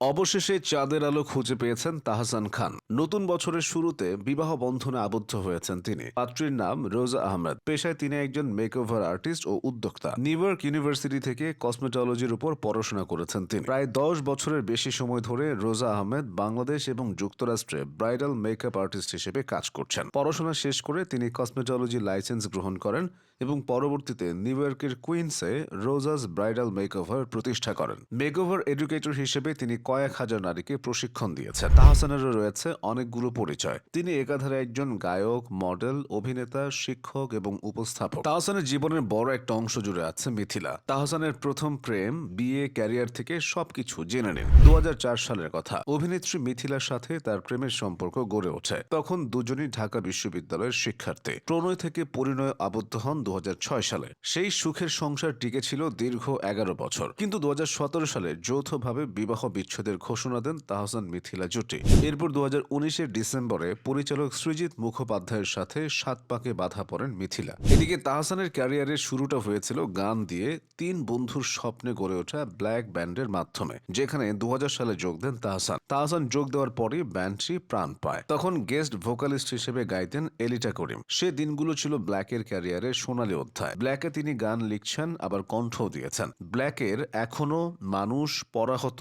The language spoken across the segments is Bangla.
অবশেষে চাঁদের আলো খুঁজে পেয়েছেন তাহসান খান। নতুন বছরের শুরুতে বিবাহ বন্ধনে আবদ্ধ হয়েছেন তিনি। পাত্রীর নাম রোজা আহমেদ। পেশায় তিনি একজন মেকওভার আর্টিস্ট ও উদ্যোক্তা। নিউ ইয়র্ক ইউনিভার্সিটি থেকে কসমেটোলজির উপর পড়াশোনা করেছেন তিনি। প্রায় দশ বছরের বেশি সময় ধরে রোজা আহমেদ বাংলাদেশ এবং যুক্তরাষ্ট্রে ব্রাইডাল মেকআপ আর্টিস্ট হিসেবে কাজ করছেন। পড়াশোনা শেষ করে তিনি কসমেটোলজি লাইসেন্স গ্রহণ করেন এবং পরবর্তীতে নিউ ইয়র্কের কুইন্সে রোজাস ব্রাইডাল মেকওভার প্রতিষ্ঠা করেন। মেকওভার এডুকেটর হিসেবে তিনি কয়েক হাজার নারীকে প্রশিক্ষণ দিয়েছেন তাহসানেরও রয়েছে অনেকগুলো পরিচয়। তিনি একাধারে একজন গায়ক, মডেল, অভিনেতা, শিক্ষক এবং উপস্থাপক। তাহসানের জীবনের বড় একটা অংশ জুড়ে আছে মিথিলা। তাহসানের প্রথম প্রেম, বিয়ে, ক্যারিয়ার থেকে সবকিছু জেনে নিন। দু হাজার চার সালের কথা। অভিনেত্রী মিথিলার সাথে তার প্রেমের সম্পর্ক গড়ে ওঠে। তখন দুজনই ঢাকা বিশ্ববিদ্যালয়ের শিক্ষার্থী। প্রণয় থেকে পরিণয় আবদ্ধ হন দু হাজার ছয় সালে। সেই সুখের সংসার টিকে ছিল দীর্ঘ এগারো বছর। কিন্তু দু হাজার সতেরো সালে যৌথভাবে বিবাহ বিচ্ছেদের ঘোষণা দেন তাহসান মিথিলা জুটি। এরপর দু হাজার ডিসেম্বরে পরিচালক সৃজিত মুখোপাধ্যায়ের সাথে সাত পাকে বাধা পড়েন মিথিলা। এদিকে তাহসানের ক্যারিয়ারের শুরুটা হয়েছিল গান দিয়ে তিন বন্ধুর স্বপ্নে গড়ে ওঠা ব্ল্যাক ব্যান্ডের মাধ্যমে, যেখানে দু সালে যোগ দেন তাহসান। তাহসান যোগ দেওয়ার পরই ব্যান্ডটি প্রাণ পায়। তখন গেস্ট ভোকালিস্ট হিসেবে গাইতেন এলিটা করিম। সে দিনগুলো ছিল ব্ল্যাকের ক্যারিয়ারের সোনালী অধ্যায়। ব্ল্যাকে তিনি গান লিখছেন, আবার কণ্ঠও দিয়েছেন। ব্ল্যাকের এখনও মানুষ পরাহত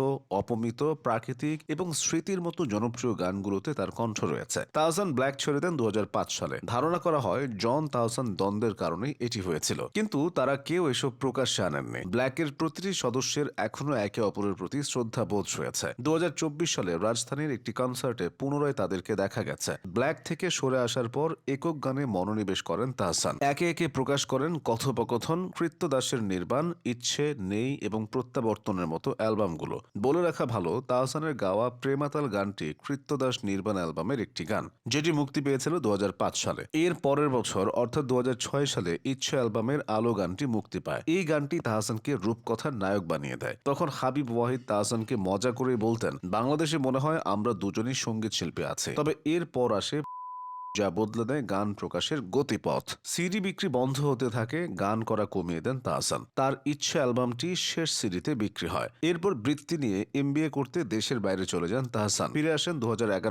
অপমিত প্রাকৃতিক এবং স্মৃতির মতো জনপ্রিয় গানগুলোতে তার কণ্ঠ রয়েছে। তাহসান ব্ল্যাক ছেড়ে দেন দু সালে। ধারণা করা হয়, জন তাহসান দ্বন্দ্বের কারণেই এটি হয়েছিল। কিন্তু তারা কেউ এসব প্রকাশ্যে আনেননি। ব্ল্যাকের প্রতিটি সদস্যের এখনও একে অপরের প্রতি শ্রদ্ধা বোধ রয়েছে দু সালে রাজধানীর একটি কনসার্টে পুনরায় তাদেরকে দেখা গেছে। ব্ল্যাক থেকে সরে আসার পর একক গানে মনোনিবেশ করেন তাহসান একে একে প্রকাশ করেন কথোপকথন কৃত্যদাসের নির্বাণ, ইচ্ছে, নেই এবং প্রত্যাবর্তনের মতো অ্যালবামগুলো। বলে রাখা ভালো, তাহসানের গাওয়া প্রেমাতাল গানটি কৃত্যদাস নির্বাণ অ্যালবামের একটি গান, যেটি মুক্তি পেয়েছিল দু সালে। এর পরের বছর, অর্থাৎ দু সালে, ইচ্ছে অ্যালবামের আলো গানটি মুক্তি পায়। এই গানটি তাহসানকে রূপকথার নায়ক বানিয়ে দেয়। তখন হাবিব ওয়াহিদ তাহসানকে মজা করে বলতেন, বাংলাদেশে মনে হয় আমরা দুজনই সংগীত শিল্পী আছে। তবে এর পর আসে যা বদলে দেয় গান প্রকাশের গতিপথ। সিডি বিক্রি বন্ধ হতে থাকে, গান করা কমিয়ে দেন তাহসান। তার ইচ্ছে অ্যালবামটি শেষ সিডিতে বিক্রি হয়। এরপর বৃত্তি নিয়ে এমবিএ করতে দেশের বাইরে চলে যান তাহসান। ফিরে আসেন দু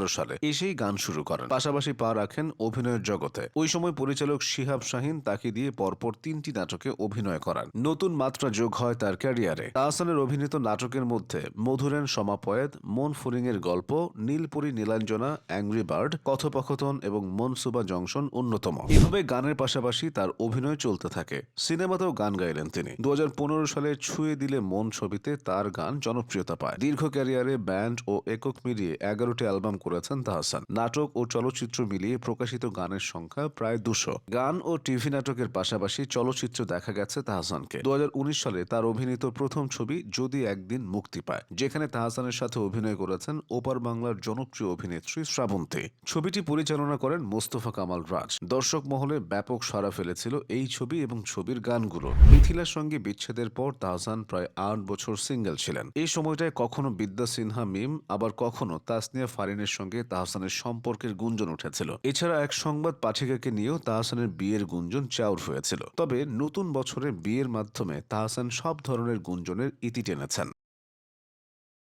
সালে, এসেই গান শুরু করেন। পাশাপাশি পা রাখেন অভিনয়ের জগতে। ওই সময় পরিচালক শিহাব শাহিন তাকে দিয়ে পরপর তিনটি নাটকে অভিনয় করান। নতুন মাত্রা যোগ হয় তার ক্যারিয়ারে। তাহসানের অভিনীত নাটকের মধ্যে মধুরেন সমাপয়েত, মন ফুরিং এর গল্প, নীলপুরি নীলাঞ্জনা, অ্যাংরি বার্ড, কথোপকথন এবং মনসুবা জংশন অন্যতম। এভাবে গানের পাশাপাশি তার অভিনয় চলতে থাকে। সিনেমাতেও গান গাইলেন তিনি। দুহাজার পনেরো সালে ছুঁয়ে দিলে মন ছবিতে তার গান জনপ্রিয়তা পায়। দীর্ঘ ক্যারিয়ারে ব্যান্ড ও একক মিলিয়ে এগারোটি অ্যালবাম করেছেন তাহসান। নাটক ও চলচ্চিত্র মিলিয়ে প্রকাশিত গানের সংখ্যা প্রায় দুশো। গান ও টিভি নাটকের পাশাপাশি চলচ্চিত্র দেখা গেছে তাহসানকে। দুহাজার উনিশ সালে তার অভিনীত প্রথম ছবি যদি একদিন মুক্তি পায়, যেখানে তাহসানের সাথে অভিনয় করেছেন ওপার বাংলার জনপ্রিয় অভিনেত্রী শ্রাবন্তী। ছবিটি পরিচালনা করেন মোস্তফা কামাল রাজ। দর্শক মহলে ব্যাপক সাড়া ফেলেছিল এই ছবি এবং ছবির গানগুলো। মিথিলার সঙ্গে বিচ্ছেদের পর তাহসান প্রায় আট বছর সিঙ্গেল ছিলেন। এই সময়টায় কখনো বিদ্যা সিনহা মিম, আবার কখনো তাসনিয়া ফারিনের সঙ্গে তাহসানের সম্পর্কের গুঞ্জন উঠেছিল। এছাড়া এক সংবাদ পাঠিকাকে নিয়েও তাহসানের বিয়ের গুঞ্জন চাউর হয়েছিল। তবে নতুন বছরে বিয়ের মাধ্যমে তাহসান সব ধরনের গুঞ্জনের ইতি টেনেছেন।